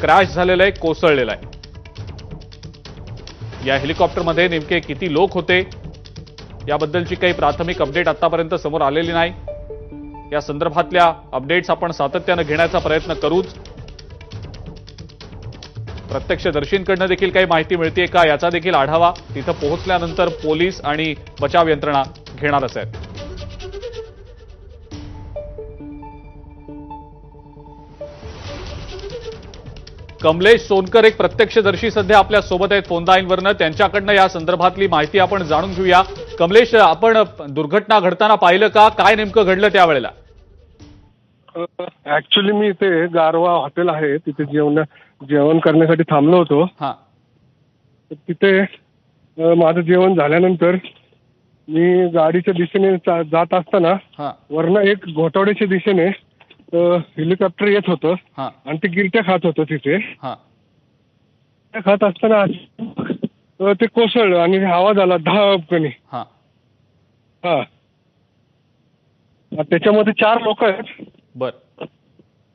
Crash झालेलं आहे कोसळलेलं आहे. या हेलिकॉप्टरमध्ये नेमके किती लोक होते याबद्दलची काही प्राथमिक अपडेट आतापर्यंत समोर आलेली नाही. या संदर्भातल्या अपडेट्स आपण सातत्यानं घेण्याचा प्रयत्न करूच. प्रत्यक्षदर्शींकडनं देखील काही माहिती मिळते का याचा देखील आढावा. तिथं पोहोचल्यानंतर पोलीस आणि बचाव यंत्रणा घेणारच आहेत. कमलेश सोनकर एक प्रत्यक्षदर्शी सध्या आपल्यासोबत आहेत फोन लाईनवरनं त्यांच्याकडनं या संदर्भातली माहिती आपण जाणून घेऊया. कमलेश आपण दुर्घटना घडताना पाहिलं का? काय नेमकं घडलं त्यावेळेला? ऍक्च्युली मी इथे गारवा हॉटेल आहे. तिथे जेवण जेवण करण्यासाठी थांबलो होतो. हा. तिथे माझं जेवण झाल्यानंतर मी गाडीच्या दिशेने जात असताना हा. वरनं एक घोटावड्याच्या दिशेने हेलिकॉप्टर येत होतं. हा. आणि ते गिरट्या खात होतं तिथे. हा. गिरट्या खात असताना अ, ते कोसळलं आणि आवाज आला दहा हा. हा. त्याच्यामध्ये चार लोक आहेत. बर.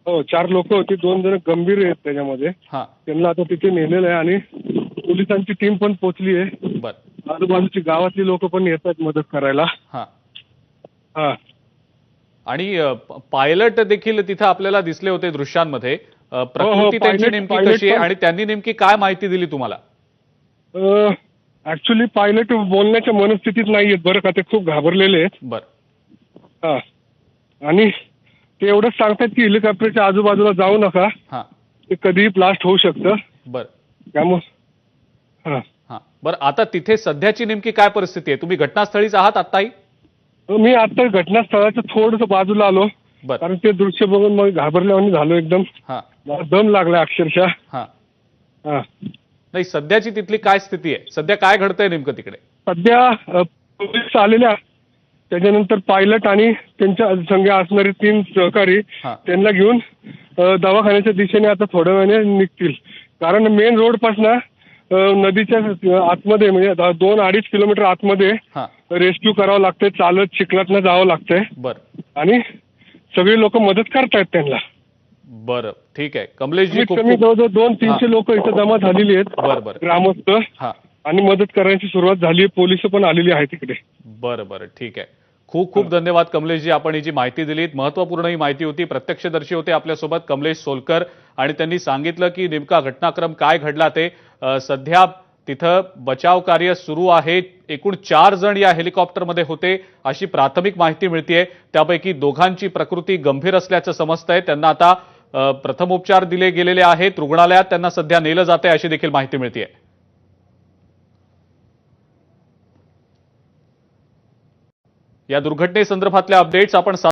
हो चार लोक होती. दोन जण गंभीर आहेत त्याच्यामध्ये. हा. त्यांना आता तिथे नेलेलं आहे आणि पोलिसांची टीम पण पोचली आहे. बर. आजूबाजूची गावातली लोक पण येत आहेत मदत करायला. हा. हा. आणि पायलट देखील तिथं आपल्याला दिसले होते दृश्यांमध्ये. अ, प्रकृती त्यांची नेमकी कशी आहे आणि त्यांनी नेमकी काय माहिती दिली तुम्हाला? ऍक्च्युली पायलट बोलण्याच्या मनस्थितीत नाही आहेत बरं का ते खूप घाबरलेले आहेत. बर. हा. आणि ते एवढंच सांगतात की हेलिकॉप्टरच्या आजूबाजूला जाऊ नका. हा. ते कधीही ब्लास्ट होऊ शकतं. बर. त्यामुळे हा. हा. बर आता तिथे सध्याची नेमकी काय परिस्थिती आहे? तुम्ही घटनास्थळीच आहात आत्ताही? मी आता घटनास्थळाच्या थोडस बाजूला आलो. बर. कारण ते दृश्य बघून मग घाबरल्याने झालो एकदम. हा. मला दम लागला अक्षरशः. हा. हा. नाही सध्याची तिथली काय स्थिती आहे? सध्या काय घडतंय नेमकं तिकडे? सध्या अ, पोलीस आलेल्या. त्याच्यानंतर पायलट आणि त्यांच्या संघ असणारे तीन सहकारी हा. त्यांना घेऊन अ, दवाखान्याच्या दिशेने आता थोड्या वेळाने निघतील. कारण मेन रोडपासून नदीच्या आतमध्ये म्हणजे दोन अडीच किलोमीटर आतमध्ये हा. रेस्क्यू करावं लागतंय चालत चिखलातनं जावं लागतंय. बर. आणि सगळी लोक मदत करतायत त्यांना. बरं. ठीक आहे. कमलेशजी कमीत खूप कमी खूप जवळजवळ दोन तीनशे लोक इथं जमा झालेली आहेत. बरं बरं ग्रामस्थ. हा. आणि मदत करायची सुरुवात झाली पोलीस पण आलेली आहे तिकडे बरं बरं ठीक आहे. खूप खूप धन्यवाद कमलेशजी आपण ही जी माहिती दिलीत. महत्त्वपूर्ण ही माहिती होती प्रत्यक्षदर्शी होते आपल्यासोबत कमलेश सोलकर आणि त्यांनी सांगितलं की नेमका घटनाक्रम काय घडला ते. सध्या तिथं बचाव कार्य सुरू आहे. एकूण चार जण या हेलिकॉप्टरमध्ये होते अशी प्राथमिक माहिती मिळतीये. त्यापैकी दोघांची प्रकृती गंभीर असल्याचं समजतंय. त्यांना आता प्रथमोपचार दिले गेलेले आहेत. रुग्णालयात त्यांना सध्या नेलं जात आहे अशी देखील माहिती मिळतीये. या दुर्घटनेसंदर्भातल्या अपडेट्स आपण